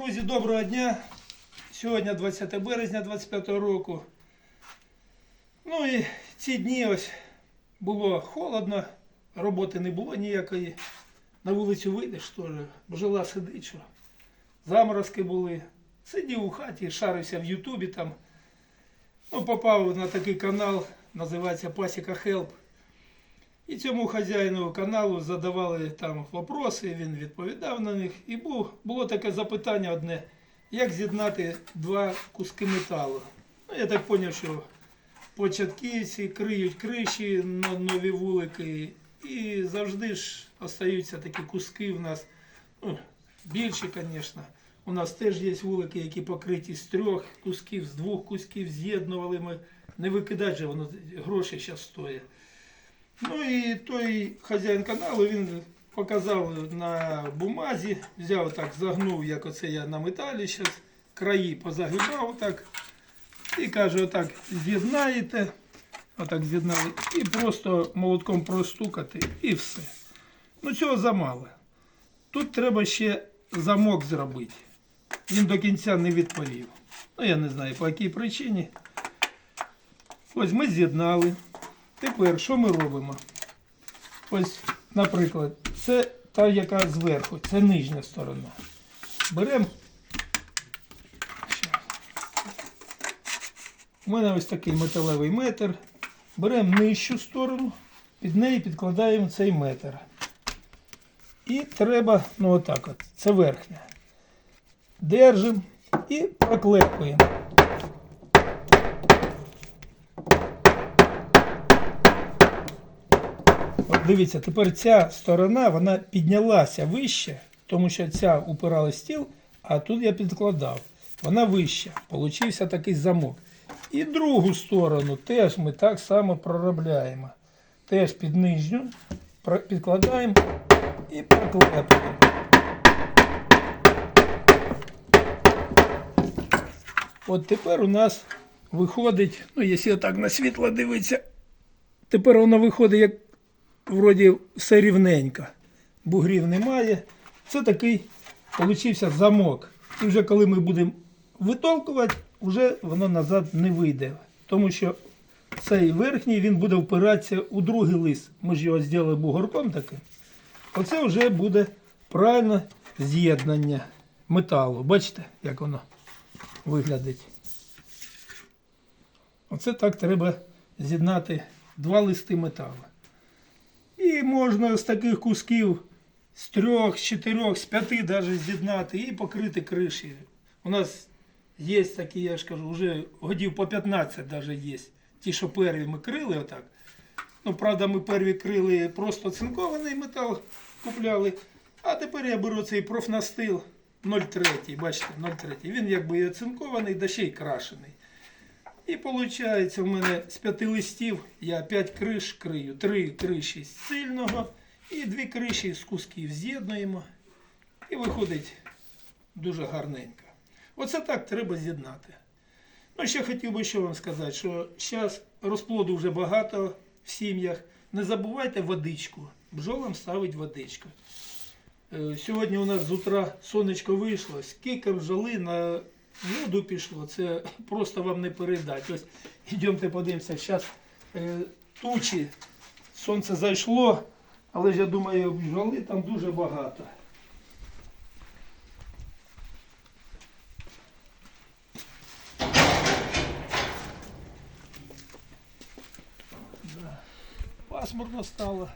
Друзі, доброго дня. Сьогодні 20 березня 25 року. Ну і ці дні ось було холодно, роботи не було ніякої. На вулицю вийдеш теж, бджола сидить, що заморозки були. Сидів у хаті, шарився в Ютубі там. Ну, попав на такий канал, називається Пасіка Хелп. І цьому хазяїну каналу задавали там вопроси, він відповідав на них. І був, було таке запитання одне, як з'єднати два куски металу. Ну, я так зрозумів, що початківці криють криші на нові вулики, і завжди ж остаються такі куски в нас. Ну, більші, звісно. У нас теж є вулики, які покриті з трьох кусків, з двох кусків з'єднували ми. Не викидати же воно гроші зараз стоїть. Ну і той хазяїн каналу він показав на бумазі, взяв так, загнув, як оце я на металі зараз, краї позагибав так. І каже, отак з'єднаєте, отак з'єднали, і просто молотком простукати, і все. Ну цього замало. Тут треба ще замок зробити. Він до кінця не відповів. Ну я не знаю по якій причині. Ось ми з'єднали. Тепер що ми робимо? Ось, наприклад, це та, яка зверху, це нижня сторона. Беремо. У мене ось такий металевий метр. Беремо нижчу сторону, під неї підкладаємо цей метр. І треба, ну отак от, це верхня. Держимо і проклепуємо. От дивіться, тепер ця сторона вона піднялася вище, тому що ця упирала стіл, а тут я підкладав. Вона вища. Получився такий замок. І другу сторону теж ми так само проробляємо. Теж під нижню підкладаємо і проклепуємо. От тепер у нас виходить, ну якщо так на світло дивитися, тепер воно виходить як вроді все рівненько. Бугрів немає. Це такий получився замок. І вже коли ми будемо витолкувати, вже воно назад не вийде. Тому що цей верхній він буде впиратися у другий лист. Ми ж його зробили бугорком таким. Оце вже буде правильне з'єднання металу. Бачите, як воно виглядить. Оце так треба з'єднати два листи металу. І можна з таких кусків з трьох, з чотирьох, з п'яти навіть з'єднати і покрити криші. У нас є такі, я ж кажу, вже годів по 15 навіть є. Ті, що перві ми крили отак. Ну, правда, ми перві крили просто цинкований метал купляли. А тепер я беру цей профнастил 0,3, бачите, 0,3. Він якби і оцинкований, да ще й крашений. І виходить, у мене з п'яти листів я п'ять криш крию, три криші з сильного і дві криші з кусків з'єднуємо. І виходить дуже гарненько. Оце так треба з'єднати. Ну, ще хотів би що вам сказати, що зараз розплоду вже багато в сім'ях. Не забувайте водичку. Бджолам ставить водичку. Е, Сьогодні у нас з утра сонечко вийшло, скільки бджоли на воду пішло, це просто вам не передати. Ось йдемте подивимося, зараз е, тучі, сонце зайшло, але ж я думаю, бджоли там дуже багато. Да. Пасмурно стало,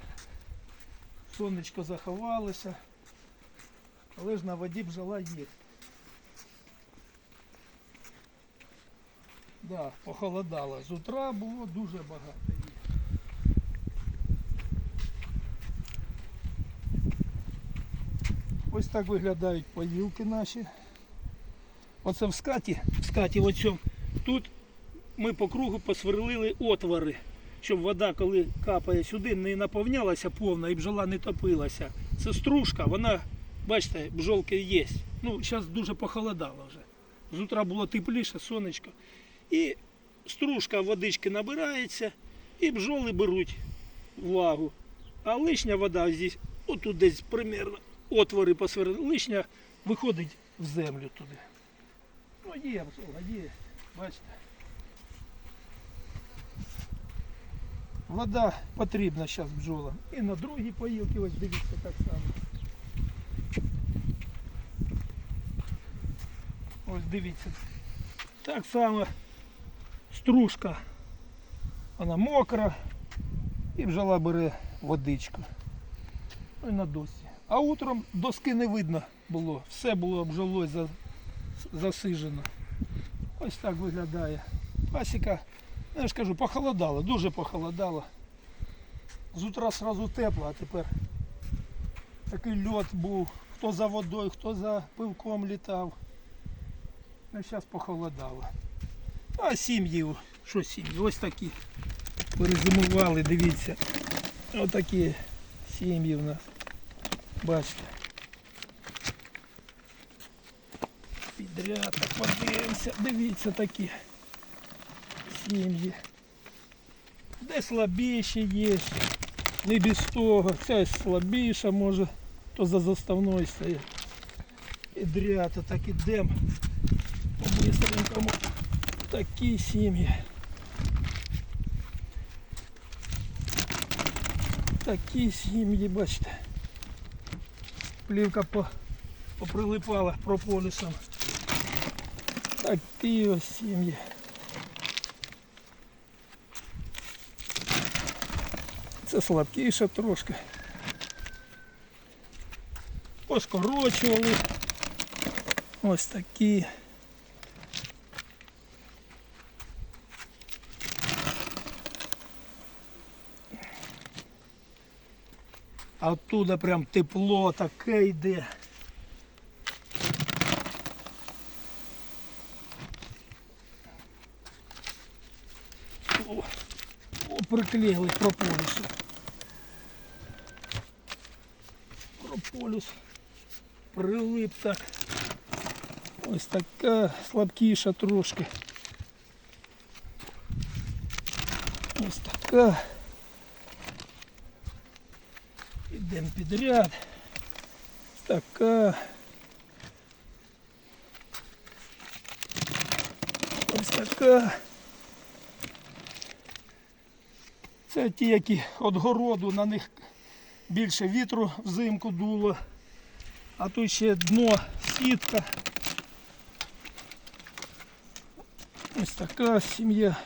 сонечко заховалося, але ж на воді бджола є. Да, похолодало. З утра було дуже багато. Ось так виглядають поїлки наші. Оце в скаті, в скаті оцьому. Тут ми по кругу посверлили отвори, щоб вода, коли капає сюди, не наповнялася повна і бджола не топилася. Це стружка, вона, бачите, бджолки є. Ну, зараз дуже похолодало вже. З утра було тепліше, сонечко. І стружка водички набирається, і бджоли беруть влагу. А лишня вода здесь, отут десь примерно отвори посверлили, лишня виходить в землю туди. Ну є, бджола, є. Бачите. Вода потрібна зараз бджолам. І на другій поїлки, ось дивіться так само. Ось дивіться. Так само стружка. Вона мокра. І бджола бере водичку. Ну і на досі. А утром доски не видно було. Все було бджолою за- засижено. Ось так виглядає. Пасіка, ну, я ж кажу, похолодало, дуже похолодало. З утра сразу тепло, а тепер такий льот був. Хто за водою, хто за пилком літав. Ну зараз похолодало. А сім'ї, що сім'ї? Ось такі. Перезимували, дивіться. Отакі сім'ї в нас. Бачите. Підряд, подивимося, дивіться такі сім'ї. Де слабіші є, не без того. Ця слабіша може, то за заставною стоїть. Підряд, так ідемо по бистренькому. Такі сім'ї. Такі сім'ї, бачите. Плівка по, поприлипала прополісом. Такі ось сім'ї. Це слабкіше трошки. Поскорочували. Ось такі. Оттуда прям тепло таке йде. О, о приклеїли прополісу. Прополіс прилип так. Ось така слабкіша трошки. Ось така. Ідемо підряд. Така. Ось така. Це ті, які від городу, на них більше вітру взимку дуло. А тут ще дно сітка. Ось така сім'я.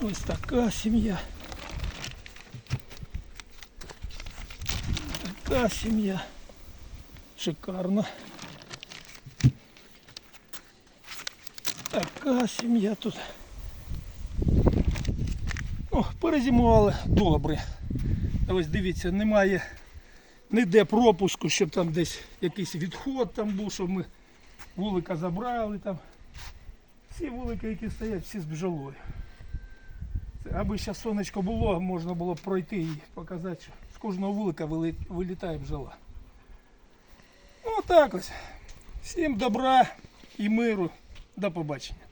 Ось така сім'я. Така сім'я. Шикарно. Така сім'я тут. О, перезимували добре. Ось дивіться, немає ніде пропуску, щоб там десь якийсь відход там був, щоб ми вулика забрали там. Всі вулики, які стоять, всі з бджолою. Аби ще сонечко було, можна було б пройти і показати, що з кожного вулика вилітає бджола. Ну так ось. Всім добра і миру. До побачення.